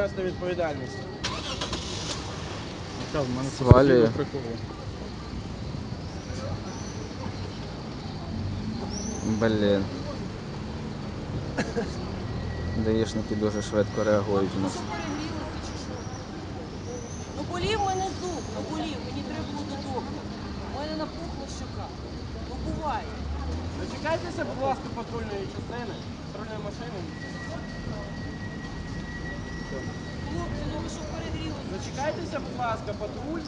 понести відповідальність. Яка в мене це Свалює. приколу. Блін. Даїшники дуже швидко реагують у Ну нас. чи що? Ну болів мене зуб, ну болів, мені треба було до доктора. У мене напухла щока. Ну буває. Зачекайтеся, будь ласка, патрульної частини, патрульної машини. Зачекайтеся, будь ласка, патруль.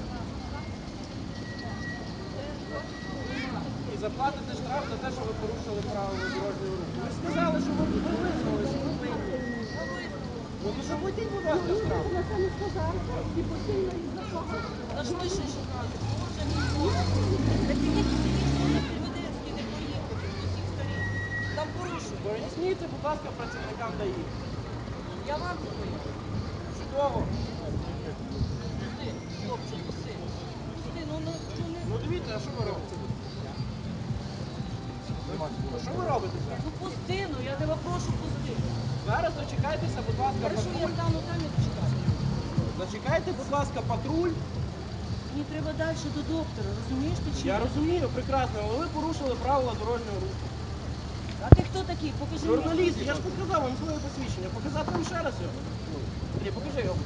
І заплатите штраф за те, що ви порушили правила дорожнього руху. Ви сказали, що ви, ви визнали, що ви винні. Ну то що платіть, будь ласка, штраф. Поясніть, будь ласка, працівникам ДАІ. Я вам це ну дивіться, а що ви робите? А Що ви робите зараз? Ну пусти, ну я тебе прошу пусти. Зараз дочекайтеся, будь ласка, Хорошо, я патруль. стану там і дочекаю. Зачекайте, будь ласка, патруль. Мені треба далі до доктора, розумієш ти чи Я розумію прекрасно, але ви порушили правила дорожнього руху. А ти хто такий? Покажи мені. Журналіст, я ж показав вам своє посвідчення. Показати вам ще раз його? Ні, покажи його.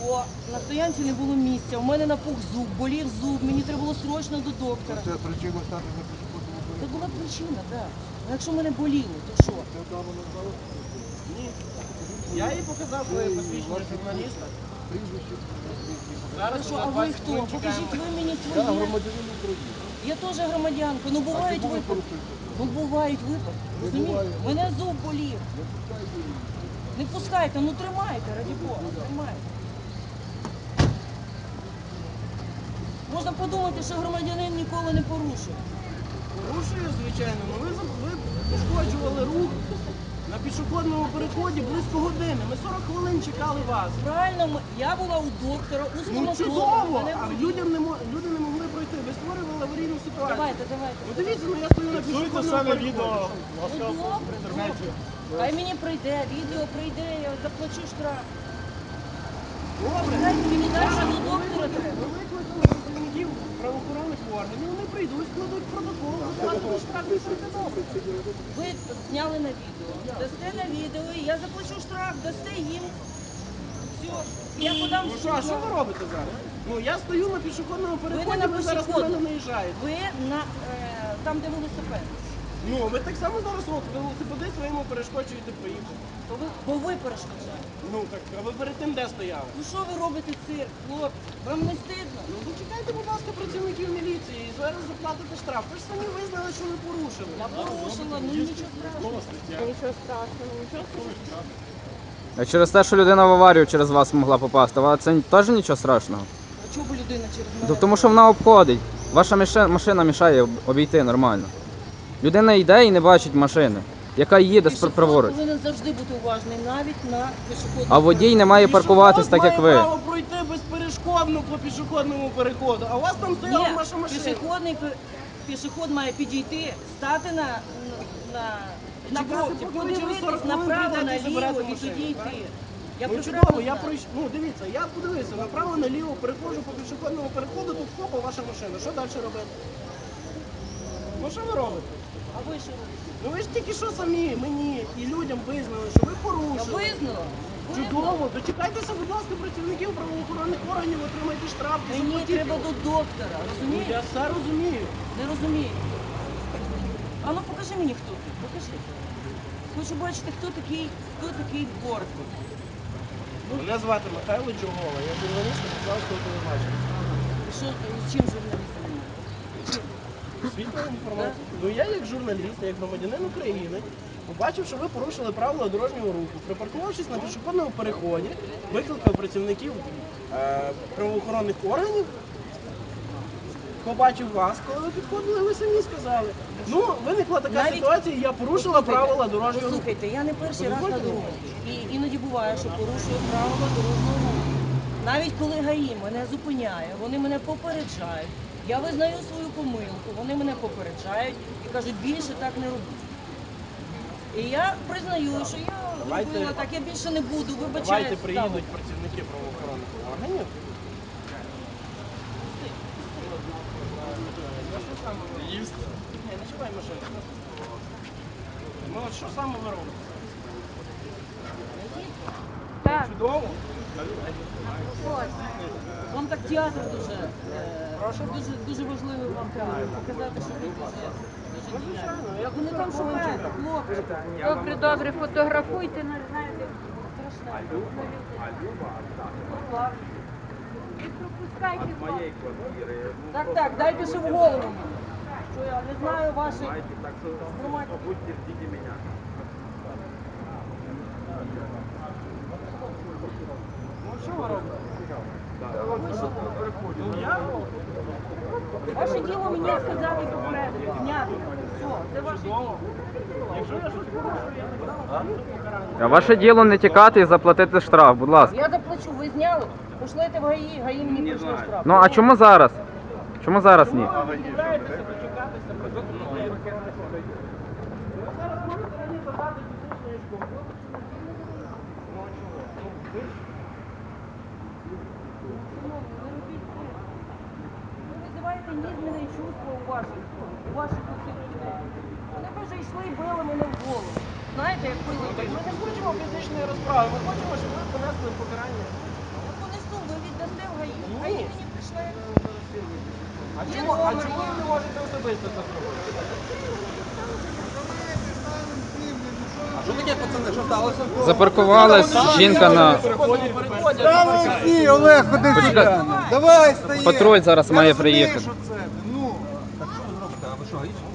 Бо на стоянці не було місця, у мене напух зуб, болів зуб, мені треба було срочно до доктора. Це причина стати на пішохідному Це була причина, так. А якщо мене боліло, то що? Ні. Я їй показав своє посвідчення журналіста. Зараз Хорошо, уже а ви хто? Покажіть ви мені Я своє. громадянин України. Я теж громадянка, ну бувають випадки. Ну бувають випадки. Розумієте? Мене зуб болів. Не пускайте ну тримайте, раді Бога, тримайте. Можна подумати, що громадянин ніколи не порушує. Порушую, звичайно, але ви, за- ви пошкоджували рух на пішохідному переході близько години. Ми 40 хвилин чекали вас. Правильно, ми- я була у доктора, у Ну стоматолога. чудово! мене А боліло. людям не мо- люди не могли пройти. Ви створювали аварійну ситуацію. Давайте, давайте. Ну дивіться, ну я стою на пішохідному переході. Ну добре, добре. Хай мені прийде, відео прийде, я заплачу штраф. Добре. Дайте мені далі до доктора треба. Ви викликали працівників правоохоронних органів, вони прийдуть, складуть протокол, заплатять штраф і прийде добре. Ви зняли на відео. Дасте на відео, і я заплачу штраф, дасте їм. Все, я подам Ну що, а що ви робите зараз? Ну я стою на пішохідному переході, на ви зараз на мене наїжджаєте. Ви на е, там, де велосипед. Ну, ви так само зараз от велосипеди своєму перешкоджуєте проїхати. То ви, бо ви перешкоджаєте. Ну так, а ви перед тим де стояли? Ну що ви робите цирк, хлопці? Вам не стидно? Ну зачекайте, будь ласка, працівників міліції і зараз заплатите штраф. Ви ж самі визнали, що ви порушили. Я порушила, ну нічого страшного. Нічого страшного, нічого А через те, що людина в аварію через вас могла попасти, а це теж нічого страшного. Чого людина через мене? Ну, Тому що вона обходить. Ваша міше- машина мішає обійти нормально. Людина йде і не бачить машини, яка їде з Пішохід праворуч. повинен завжди бути уважний, навіть на пішохідному А водій не має паркуватись так, як ви. має право пройти безперешкодно по пішохідному переходу, а у вас там стояла Ні, ваша машина. пішохідний пе- пішохід має підійти, стати на, на, на Чекати, поки ви через 40 подивитись хвилин направо, прийдете і наліво і машину, тоді так? Я ну чудово, я пройшов. Ну дивіться, я подивився, направо наліво переходжу по пішохідному переходу, тут хопа ваша машина. Що далі робити? Ну що ви робите? А ви що робите? Ну ви ж тільки що самі мені і людям визнали, що ви Я порушили. визнала. Чудово, дочекайтеся, будь ласка, працівників правоохоронних органів, отримайте штраф. і Мені заплатіть треба до доктора, Ну? Я все розумію. Не розумію. А ну покажи мені, хто ти. Покажи. Хочу бачити, хто такий, хто такий Бортник. Мене звати Михайло Чугова, я журналіст Московського телебачення. Що, і чим журналіст займається? Світла інформація. Ну я як журналіст, як громадянин України, побачив, що ви порушили правила дорожнього руху. Припаркувавшись на пішохідному переході, викликав працівників е, правоохоронних органів. Побачив вас, коли ви підходили, ви самі сказали. Ну, виникла така Навіть- ситуація, я порушила Послухайте, правила дорожнього руху. Послухайте, я не перший раз на дорозі. І іноді буває, що порушую правила дорожнього руху. Навіть коли ГАІ мене зупиняє, вони мене попереджають. Я визнаю свою помилку, вони мене попереджають і кажуть, більше так не робіть. І я признаю, що я Давайте- робила так, я більше не буду. Давайте приїдуть працівники правоохоронних органів. Їсть. Ні, не чіпай машину. Ну от що саме ви робите? Так. Чудово. Вам так театр дуже, е, дуже, дуже важливо вам показати, що ви дуже, дуже діяльні. Вони там шукають хлопчика. Добре, добре, фотографуйте, не знаєте. страшне. Не пропускайте хлопців. Так, так, дайте ще в голову. Що я не знаю ваших громадян. Ну що ви робите? Ваше діло мені сказати попередити, зняти. Все, це ваше діло. Якщо я щось порушую, я не. А ваше діло не тікати і заплатити штраф, будь ласка. Я заплачу, ви зняли, пошлете в ГАІ, ГАІ мені прийшло штраф. Ну а чому зараз? Чому зараз ні? А ви відмовляєтеся дочекатися протоколу. Ви зараз можете мені подати фізичної шкоди. Ну а чого? Ну, ви ж Ви визиваєте нізмене чувство у ваших, у ваших усіх людей. Вони б вже йшли і били мене в голову. Знаєте, як Так пили. ми не хочемо фізичної розправи, ми хочемо, щоб ви понесли покарання. Я понесу, ви віддасте в ГАІ. Ні. ГАІ мені прийшли. А чому, а чому ви не можете особисто це зробити? А що таке, пацани, що сталося? Запаркувалась жінка на Переходять, переходять. Ні, Олег, ходи сюди. Почекай. Давай, стає. Патруль зараз Я має розумію, приїхати. що це. Ну. Так що ви робите? А ви що, гаїшники?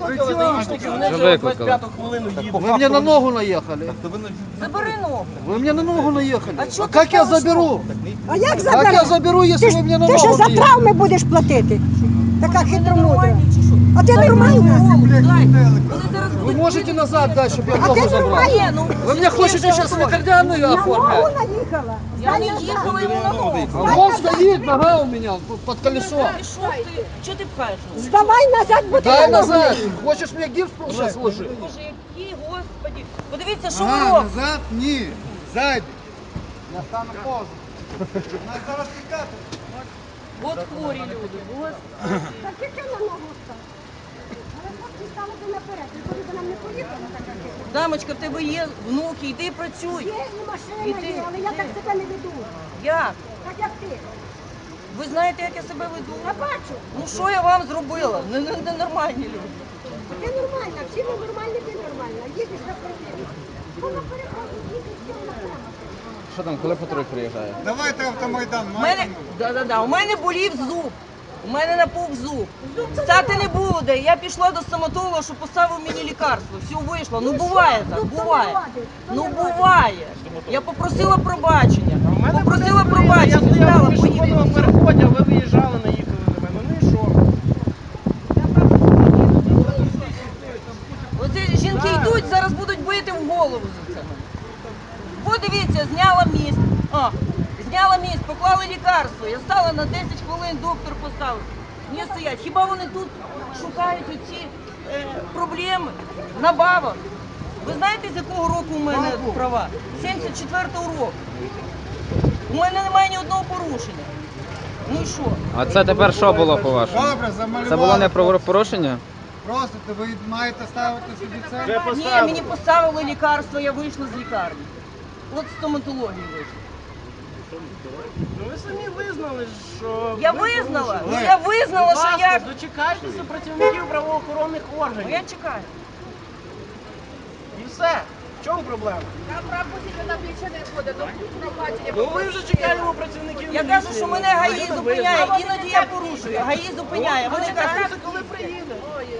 Викликали даїшники, вони Вже вже викликали. 25 хвилину їдуть. Вы мне на ногу наехали. То ви на Забери ногу. Вы мне на ногу наехали. А чё ты как я ставишь заберу? А як Как забереш? я заберу, если Ти, вы мне на ж- ти ногу що за наехали? травми будеш платити? Така Ви хитромудра. нормальні чи що? А ти Дай нормальна? мені голову, дай. Вони зараз Вы будуть можете бити. назад дать, чтобы я А ногу ты забрал? нормальная? Ні, ну, Вы мне всі хотите вже сейчас готові. ликардианую На ногу оформлять? наїхала. Я не Стань назад. їхала йому на ногу. А вон стоит нога у меня под колесо. Пішов ти. Чого ти пхаєш? ногу? Здавай назад, бо ти Дай на ногу назад. наїхала. Хочешь мне гипс сейчас сложить? Боже, які, господі. Подивіться, що ви Ага, робите. назад, ні. Ззаді. Я стану позу. Нас зараз тікати. От хворі люди. От. Так яке на ногу став? Але хлопці стали би наперед. І коли нам не поїхала така хитра. Дамочка, в тебе є внуки, йди працюй. Є і машина Іди, є, але я іди. так себе не веду. Як? Так як ти. Ви знаєте, як я себе веду? Я бачу. Ну що я вам зробила? Не, не, не нормальні люди. Ти нормальна, всі ми нормальні, ти нормальна. Їдеш на перевірку. Вона переходить, їдеш, вона прямо. Що там, коли патруль приїжджає? Давайте автомайдан. У мене, да, да, да, у мене болів зуб. У мене напух зуб. Стати не було де. Я пішла до стоматолога, щоб поставив мені лікарство. Все вийшло. Ну буває так, буває. Ну буває. Я попросила пробачення. В Попросила Я пробачення. стояв Сказала, на пішохідному переході, а ви виїжджали, наїхали на мене. Ну і що? Оце жінки йдуть, зараз будуть бити в голову за це. Подивіться, зняла міст. А, зняла міст, поклали лікарство. Я стала на 10 хвилин, доктор поставив. Мені стоять. Хіба вони тут шукають оці е, проблеми на бабах? Ви знаєте, з якого року у мене права? 74-го року. У мене немає ні одного порушення. Ну і що? А це тепер що було по вашому? Добре, замалювали. Це було не правопорушення? Просто то ви маєте ставити собі це. Ні, мені поставили лікарство, я вийшла з лікарні. От стоматології вийшла. Ну ви самі визнали, що... Я ви визнала, ну я визнала, Будь що ласка, я. дочекайтеся працівників правоохоронних Ну, органів. Я чекаю. І все. В чому проблема? Там пропустити нам більше не буде, ну пробачення. Ну ми вже чекаємо працівників Я міліції. кажу, що мене Ну, ГАІ ви зупиняє, іноді я порушую. ГАІ зупиняє. Вони кажуть, коли приїде. Ой-ой-ой.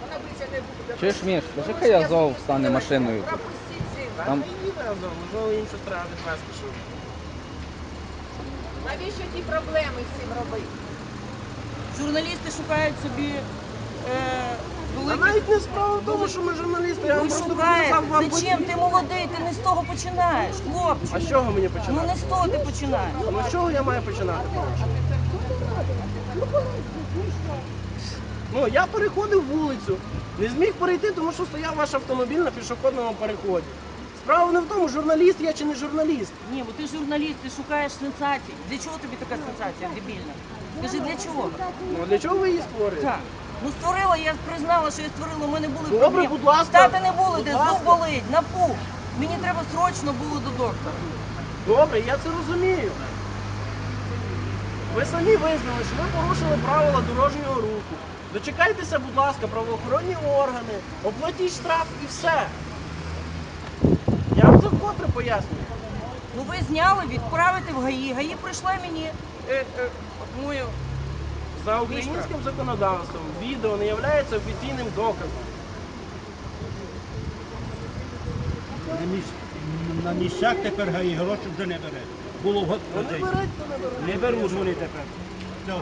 Вона більше не буде. Чуєш, Міш, скажи, хай Азов стане машиною. Пропустіть. Там- не їде разом, можливо їм щось треба відвести, щоб... Навіщо ті проблеми з цим робити? журналісти шукають собі е, великі. навіть не справа в тому, що ми журналісти, я вам Ви просто шукаєте. показав вам... Зачем? Ти молодий, ти не з того починаєш, А з чого мені Ну починати? не з того ти починаєш. Ну з чого я маю починати? Ну, я переходив вулицю, не зміг перейти, тому що стояв ваш автомобіль на пішохідному переході. Справа не в тому, журналіст я чи не журналіст. Ні, бо ти журналіст, ти шукаєш сенсації. Для чого тобі така сенсація, дебільна? Скажи, для чого? Ну, для чого ви її створюєте? Так. Ну створила, я признала, що я створила, у мене були Добре, проблеми. будь ласка. Стати не було, Будь де ласка. зуб болить, напух. Мені треба срочно було до доктора. Добре, я це розумію. Ви самі визнали, що ви порушили правила дорожнього руху. Дочекайтеся, будь ласка, правоохоронні органи, оплатіть штраф і все. Я вам це вкотре пояснюю. Ну ви зняли, відправити в ГАІ. ГАІ прийшла мені е, е, мою. За українським законодавством відео не є офіційним доказом. На, міс... на місцях тепер гаї гроші вже не бере. Було год Ну, не людей. беруть, то не беруть. Не беруть вони тепер. Все.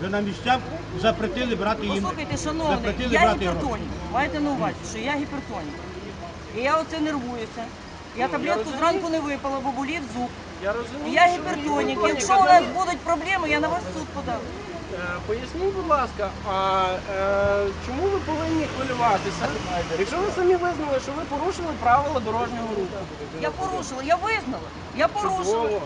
Вже на місцях запретили брати їм. Послухайте, шановний, запретили я брати гроші. гіпертонік. Маєте на увазі, що я гіпертонік. І я оце нервуюся. Я таблетку я зранку не випила, бо болів зуб. Я розумію. Я гіпертонік. Якщо у нас будуть проблеми, я на вас в суд подам. Е, Поясніть, будь ласка, а е, чому ви повинні хвилюватися, якщо ви самі визнали, що ви порушили правила дорожнього руху? Я порушила, я визнала. Я порушила. Чудово.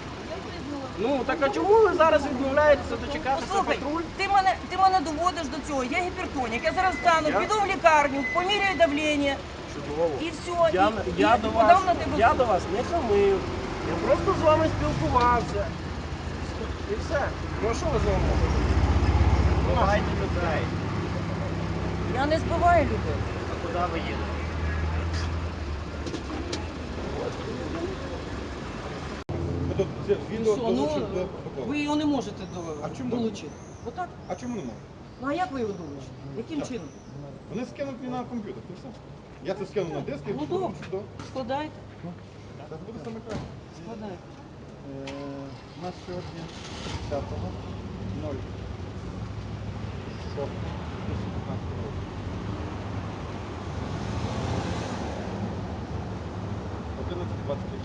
Ну так а чому ви зараз відмовляєтеся дочекатися Послухай, патруль? ти мене, ти мене доводиш до цього. Я гіпертонік. Я зараз встану, Я? піду в лікарню, поміряю давлення Чудово. і все. Я, і, я і до вас, я до вас не хамив. Я просто з вами спілкувався. І все. Ну а що ви з вами? Помагайте людей. Я не збиваю людей. А куди ви їдете? Він Що, ну, ви його не можете до, А чому? долучити. Отак? А чому не можна? Ну а як ви його долучите? Яким чином? Вони скинуть мені на комп'ютер, і все. Я це скину на диск і Ну, потім добре. сюди. Складайте. Це буде саме краще. Складайте. У нас сьогодні 10-го, 0. 6 року. Одинадцять двадцять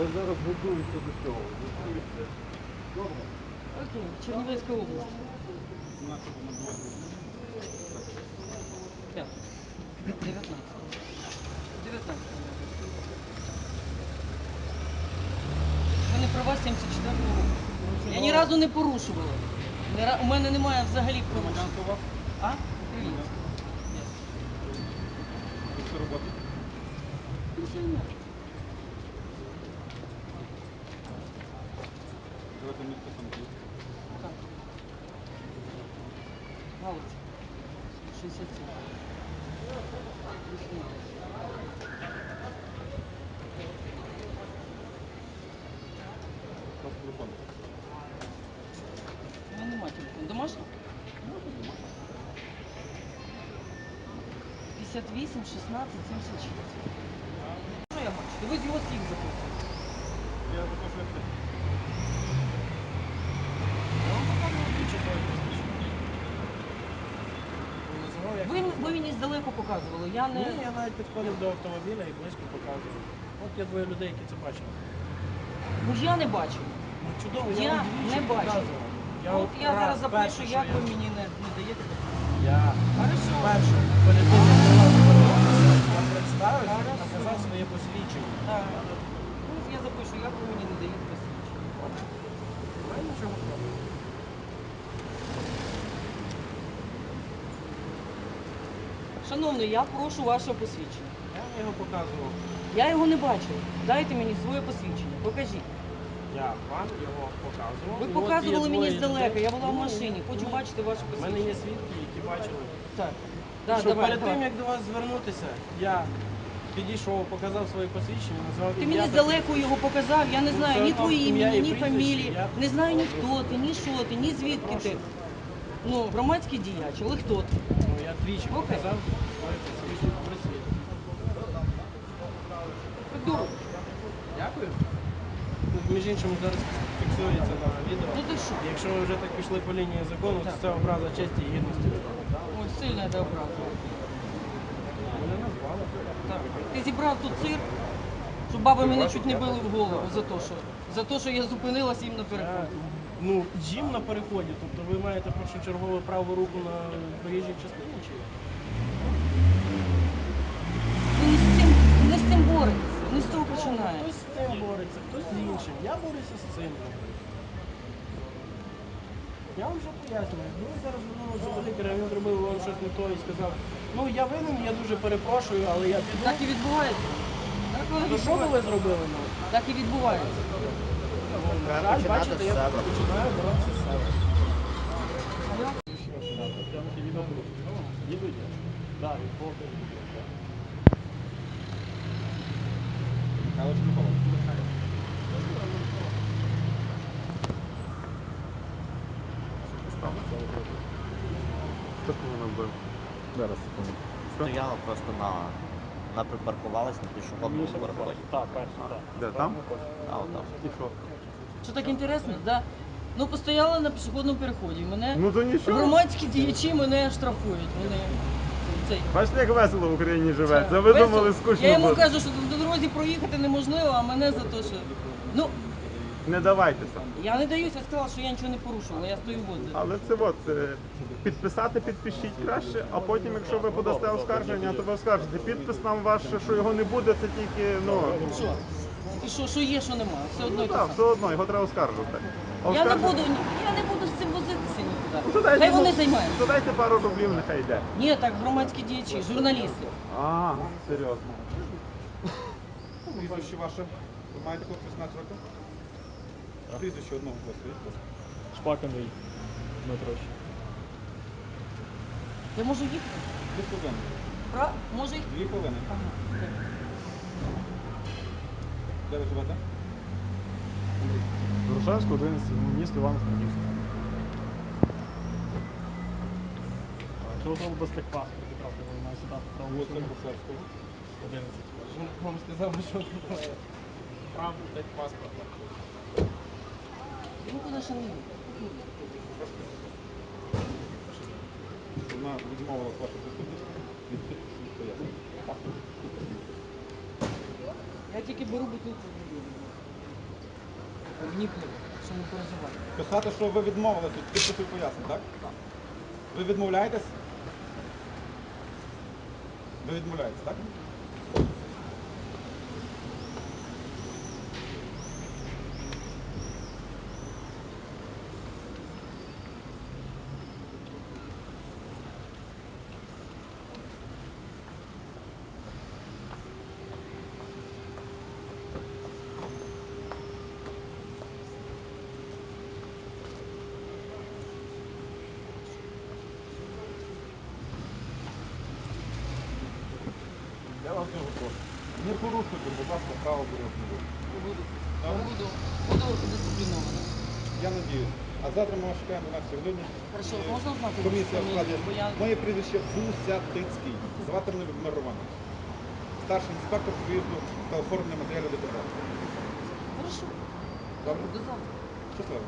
але зараз готуюся до цього. Добре. Окей, Чернівецька область. П'ять. 19. 19. У мене права 74 року. Я ні разу не порушувала. У мене немає взагалі порушень. А? Привіт. Роботи. Пенсіонер. Давайте місце самотні. Так. Галич. 67. Весна. У нас телефон. У мене немає телефону. Домашній? 58, 16, 76. Що я бачу? Ви з його слів записуєте. Я запрошую все. Я вам показував двічі своє посвідчення. Називав, як Ви, ви мені здалеку показували, я не... Ні, я навіть підходив до автомобіля і близько показував. От є двоє людей, які це бачили. Ну ж я не бачу. Ну чудово, Я я, вам двічі не бачу. показував. Я От я раз зараз запишу, перше, що як я- ви мені не, не даєте. Я Хорошо. перше, перед тим, як до вас звернутися, я представився і Хорошо. показав своє посвідчення. Так. Ну, я запишу, як ви мені не даєте посвідчення. Немає нічого проти. Шановний, я прошу ваше посвідчення. Я вам його показував. Я його не бачив. Дайте мені своє посвідчення. Покажіть. Я вам його показував. Ви от показували є мені двоє здалека, людей. я була в Ні, машині. Хочу ні. бачити ваше У мене посвідчення. є свідки, які бачили. Так. Да, що давай, перед давай. тим, як до вас звернутися, я підійшов, показав своє посвідчення, назвав Ти ім'я мені та- здалеку його показав, я не Ну, знаю це ні твої ім'я імені, і ні прізвище, фамілії, я- не знаю ні хто ти, ні що ти, ні звідки ти. Ну, громадський діяч, але хто ти? Ну, я двічі Окей. показав Я між іншим зараз фіксується на відео. Ну ти що? Якщо ви вже так пішли по лінії закону, то це образа честі і гідності. Ой, сильно це образа. Так. Ти зібрав тут цирк, щоб баби мене чуть не били в голову за те, що, за те, що я зупинилася їм на переході. ну, їм на переході, тобто ви маєте першочергово праву руку на проїжджій частині чи? Не з цим, не з цим боретеся, не з цього починаєте. Хтось з тим бореться, хтось з іншим. Я борюся з цим. Я вам вже пояснюю. Якби ви зараз звернулися до лікаря, він зробив вам щось не то і сказав, ну я винен, я дуже перепрошую, але я піду. Так і відбувається. Так воно То що би відбувається. ви зробили? Ну? Так і відбувається. На жаль, бачите, я починаю боротися з себе. Зараз секунду. Стояла просто на, на припаркувалась на пішохідному переході. Де там? А от там. І що? Що так інтересно, да? Ну, постояла на пішохідному переході. Мене Ну то нічого. громадські діячі мене штрафують. Вони цей. Бачите, як весело в Україні живе. Це ви думали скучно Я йому буде. кажу, що до дорозі проїхати неможливо, а мене за те, що. Ну, Не давайтеся. я не даюся, я сказала, що я нічого не порушувала, я стою возле. Але це от, е, підписати підпишіть краще, а потім, якщо ви подасте оскарження, то ви оскаржите. Підпис нам ваш, що його не буде, це тільки, ну, Що? І що, що є, що немає. Все одно ну й так, все одно, його треба оскаржувати. А Я не буду, я не буду з цим возитися Ну, нікуди. то дайте Хай вони займаються. То дайте пару рублів, нехай йде. Ні, так громадські діячі, журналісти. А, серйозно. Прізвище ваше. Ви маєте хлопці 16 років? Прізвище одного хлопця. Шпак Андрій Дмитрович. Я можу їхати? Дві хвилини. Пра? Можу їхати? Дві хвилини. Де ви живете? Дорошевську, 11, місто Івано-Франківськ. Треба без техпаспорта трапити, бо має сідати право Вулиця Грушевського. 11. Вам сказали, що таке правда так паспорта. Я нікуди ще не. Вона відмовила вашу присутність. Я тільки беру бутилку. Вникли, що не переживати. Писати, що ви відмовилися від підпису пояснень, так? Ви відмовляєтесь? Ви відмовляєтесь, так? Я вас дуже прошу. Не порушуйте, будь ласка, право дорожнього руху. Буду, Добре? буду, буду дисциплінована. Я надіюсь. А завтра ми вас чекаємо на сьогодні. Хорошо, можна знати Комісія в складі. я... Моє прізвище Гусятицький. Звати мене Людмир Романович. Старший інспектор виїзду та оформлення матеріалів ДТП. Хорошо, Добре? до завтра. Щасливо.